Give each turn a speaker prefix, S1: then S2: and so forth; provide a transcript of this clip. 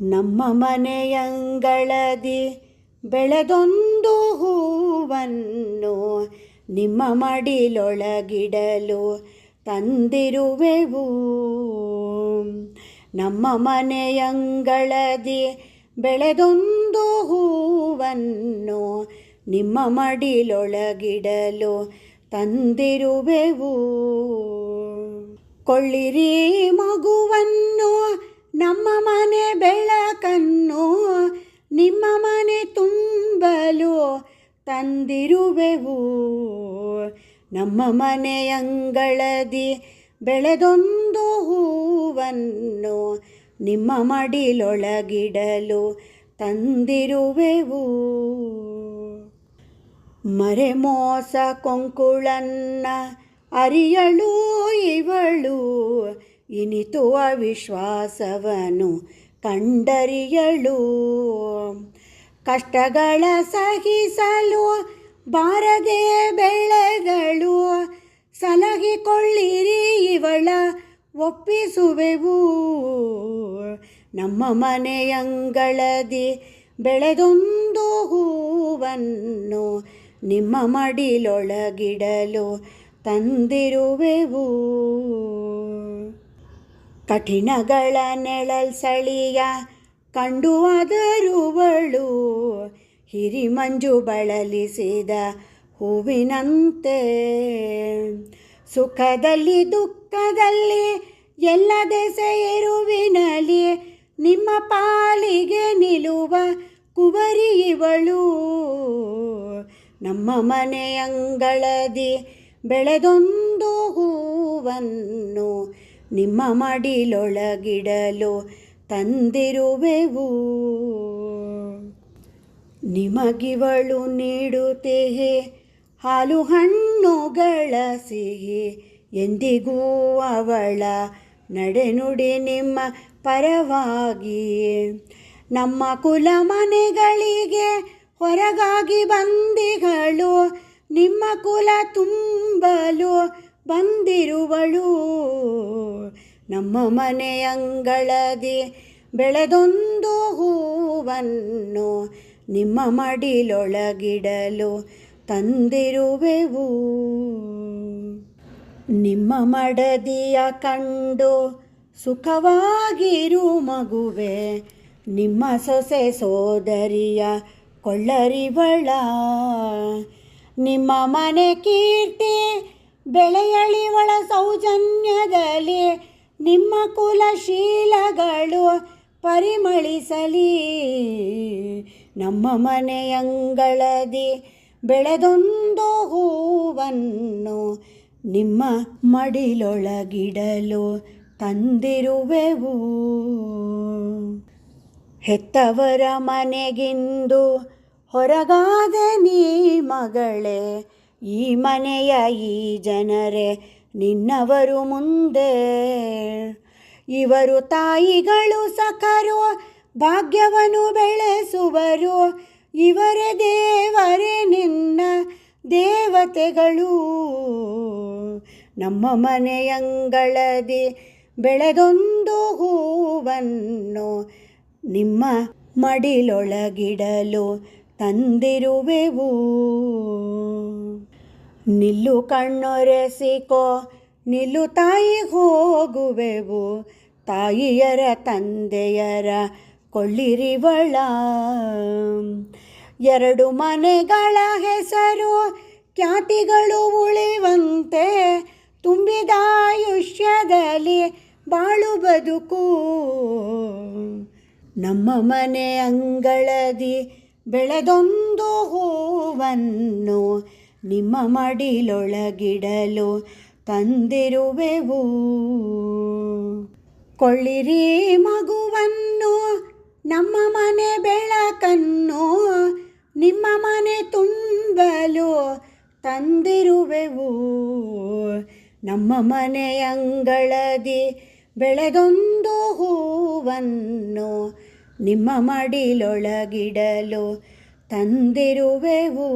S1: ನಮ್ಮ ಮನೆಯಂಗಳದಿ ಬೆಳೆದೊಂದು ಹೂವನ್ನು ನಿಮ್ಮ ಮಡಿಲೊಳಗಿಡಲು ತಂದಿರುವೆವು. ನಮ್ಮ ಮನೆಯಂಗಳದಿ ಬೆಳೆದೊಂದು ಹೂವನ್ನು ನಿಮ್ಮ ಮಡಿಲೊಳಗಿಡಲು ತಂದಿರುವೆವು. ಕೊಳ್ಳಿರಿ ಮಗುವನ್ನು ನಮ್ಮ ಮನೆ ಬೆಳಕನ್ನು ನಿಮ್ಮ ಮನೆ ತುಂಬಲು ತಂದಿರುವೆವು. ನಮ್ಮ ಮನೆಯಂಗಳದಿ ಬೆಳೆದೊಂದು ಹೂವನ್ನು ನಿಮ್ಮ ಮಡಿಲೊಳಗಿಡಲು ತಂದಿರುವೆವು. ಮರೆ ಮೋಸ ಕೊಂಕುಳನ್ನ ಅರಿಯಳು ಇವಳು ಇನಿತು ಅವಿಶ್ವಾಸವನು ಕಂಡರಿಯಳು. ಕಷ್ಟಗಳ ಸಹಿಸಲು ಬಾರದೆ ಬೆಳೆಗಳು ಸಲಹಿಕೊಳ್ಳಿರಿ ಇವಳ ಒಪ್ಪಿಸುವೆವು. ನಮ್ಮ ಮನೆಯಂಗಳದಿ ಬೆಳೆದೊಂದು ಹೂವನ್ನು ನಿಮ್ಮ ಮಡಿಲೊಳಗಿಡಲು ತಂದಿರುವೆವು. ಕಠಿಣಗಳ ನೆಳಲ್ ಸಳಿಯ ಕಂಡು ಅದರುವಳು ಹಿರಿಮಂಜು ಬಳಲಿಸಿದ ಹೂವಿನಂತೆ ಸುಖದಲ್ಲಿ ದುಃಖದಲ್ಲಿ ಎಲ್ಲ ದೆಸೆಯಿರುವಿನಲ್ಲಿ ನಿಮ್ಮ ಪಾಲಿಗೆ ನಿಲ್ಲುವ ಕುವರಿ ಇವಳು. ನಮ್ಮ ಮನೆಯಂಗಳದಿ ಬೆಳೆದೊಂದು ಹೂವನ್ನು ನಿಮ್ಮ ಮಡಿಲೊಳಗಿಡಲು ತಂದಿರುವೆವು. ನಿಮಗಿವಳು ನೀಡುತ್ತೇಹೆ. ಹಾಲು ಹಣ್ಣುಗಳ ಸಿಹಿ ಎಂದಿಗೂ ಅವಳ ನಡೆನುಡಿ ನಿಮ್ಮ ಪರವಾಗಿ ನಮ್ಮ ಕುಲ ಮನೆಗಳಿಗೆ ಹೊರಗಾಗಿ ಬಂದಿಗಳು. ನಿಮ್ಮ ಕುಲ ತುಂಬಲು ಬಂದಿರುವಳು. ನಮ್ಮ ಮನೆಯಂಗಳದಿ ಬೆಳೆದೊಂದು ಹೂವನ್ನು ನಿಮ್ಮ ಮಡಿಲೊಳಗಿಡಲು ತಂದಿರುವೆವು. ನಿಮ್ಮ ಮಡದಿಯ ಕಂಡು ಸುಖವಾಗಿರು ಮಗುವೆ, ನಿಮ್ಮ ಸೊಸೆ ಸೋದರಿಯ ಕೊಳ್ಳರಿವಳ. ನಿಮ್ಮ ಮನೆ ಕೀರ್ತಿ ಬೆಳೆಯಳಿವಳ ಸೌಜನ್ಯದಲ್ಲಿ ನಿಮ್ಮ ಕುಲಶೀಲಗಳು ಪರಿಮಳಿಸಲಿ. ನಮ್ಮ ಮನೆಯಂಗಳದಿ ಬೆಳೆದೊಂದು ಹೂವನ್ನು ನಿಮ್ಮ ಮಡಿಲೊಳಗಿಡಲು ತಂದಿರುವೆವು. ಹೆತ್ತವರ ಮನೆಗಿಂದು ಹೊರಗಾದ ನೀ ಮಗಳೇ, ಈ ಮನೆಯ ಈ ಜನರೇ ನಿನ್ನವರು ಮುಂದೆ. ಇವರು ತಾಯಿಗಳು ಸಖರು ಭಾಗ್ಯವನ್ನು ಬೆಳೆಸುವರು. ಇವರೇ ದೇವರೇ ನಿನ್ನ ದೇವತೆಗಳು. ನಮ್ಮ ಮನೆಯಂಗಳದಿ ಬೆಳೆದೊಂದು ಹೂವನ್ನು ನಿಮ್ಮ ಮಡಿಲೊಳಗಿಡಲು ತಂದಿರುವೆವು. ನಿಲ್ಲು ಕಣ್ಣೊರೆಸಿಕೋ, ನಿಲ್ಲು ತಾಯಿ ಹೋಗುವೆವು. ತಾಯಿಯರ ತಂದೆಯರ ಕೊಳ್ಳಿರಿವಳ. ಎರಡು ಮನೆಗಳ ಹೆಸರು ಖ್ಯಾತಿಗಳು ಉಳಿವಂತೆ. ತುಂಬಿದ ಆಯುಷ್ಯದಲ್ಲಿ ಬಾಳು ಬದುಕು. ನಮ್ಮ ಮನೆ ಅಂಗಳದಿ ಬೆಳೆದೊಂದು ಹೂವನ್ನು ನಿಮ್ಮ ಮಡಿಲೊಳಗಿಡಲು ತಂದಿರುವೆವು. ಕೊಳ್ಳಿರಿ ಮಗುವನ್ನು, ನಮ್ಮ ಮನೆ ಬೆಳಕನ್ನು, ನಿಮ್ಮ ಮನೆ ತುಂಬಲು ತಂದಿರುವೆವು. ನಮ್ಮ ಮನೆ ಅಂಗಳದಿ ಬೆಳೆದೊಂದು ಹೂವನ್ನು ನಿಮ್ಮ ಮಡಿಲೊಳಗಿಡಲು തന്തിരുവേവൂ.